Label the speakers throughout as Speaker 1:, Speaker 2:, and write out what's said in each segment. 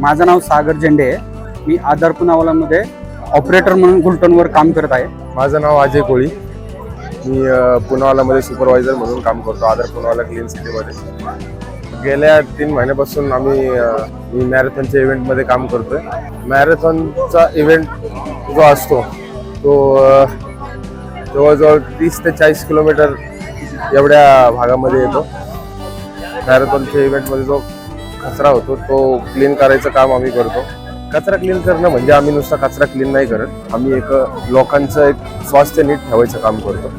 Speaker 1: माझं नाव सागर झेंडे आहे. मी आधार पुनावालामध्ये ऑपरेटर म्हणून गुलटनवर काम करत आहे.
Speaker 2: माझं नाव अजय कोळी. मी पुनावालामध्ये सुपरवायझर म्हणून काम करतो आदर पुनावाला क्लीन सिटीमध्ये गेल्या तीन महिन्यापासून आम्ही मी मॅरेथॉनच्या इव्हेंटमध्ये काम करतो आहे मॅरेथॉनचा इव्हेंट जो असतो तो जवळजवळ तीस ते चाळीस किलोमीटर एवढ्या भागामध्ये येतो. मॅरेथॉनच्या इव्हेंटमध्ये जो कचरा होतो तो क्लीन करायचं काम आम्ही करतो. कचरा क्लीन करणं म्हणजे आम्ही नुसता कचरा क्लीन नाही करत. आम्ही एक लोकांचं एक स्वास्थ्य नीट ठेवायचं काम करतो.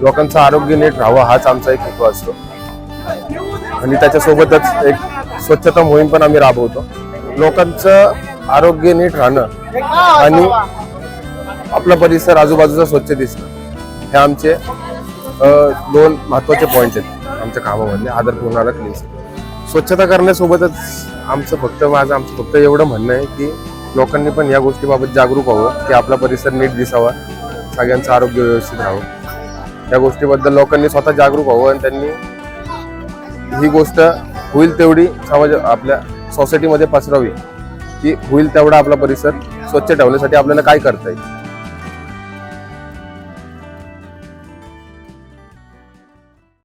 Speaker 2: लोकांचं आरोग्य नीट राहावं हाच आमचा एक हेतू असतो. आणि त्याच्यासोबतच एक स्वच्छता मोहीम पण आम्ही राबवतो. लोकांचं आरोग्य नीट राहणं आणि आपला परिसर आजूबाजूचा स्वच्छ दिसणं हे आमचे दोन महत्त्वाचे पॉईंट आहेत आमच्या कामामधले. आदर पूर्णाला क्लीन स्वच्छता करण्यासोबतच आमचं फक्त माझं आमचं फक्त एवढं म्हणणं आहे की लोकांनी पण या गोष्टीबाबत जागरूक व्हावं की आपला परिसर नीट दिसावा सगळ्यांचं आरोग्य व्यवस्थित राहावं. या गोष्टीबद्दल लोकांनी स्वतः जागरूक व्हावं आणि त्यांनी ही गोष्ट होईल तेवढी समाज आपल्या सोसायटीमध्ये पसरावी की होईल तेवढा आपला परिसर स्वच्छ ठेवण्यासाठी आपल्याला काय करता येईल.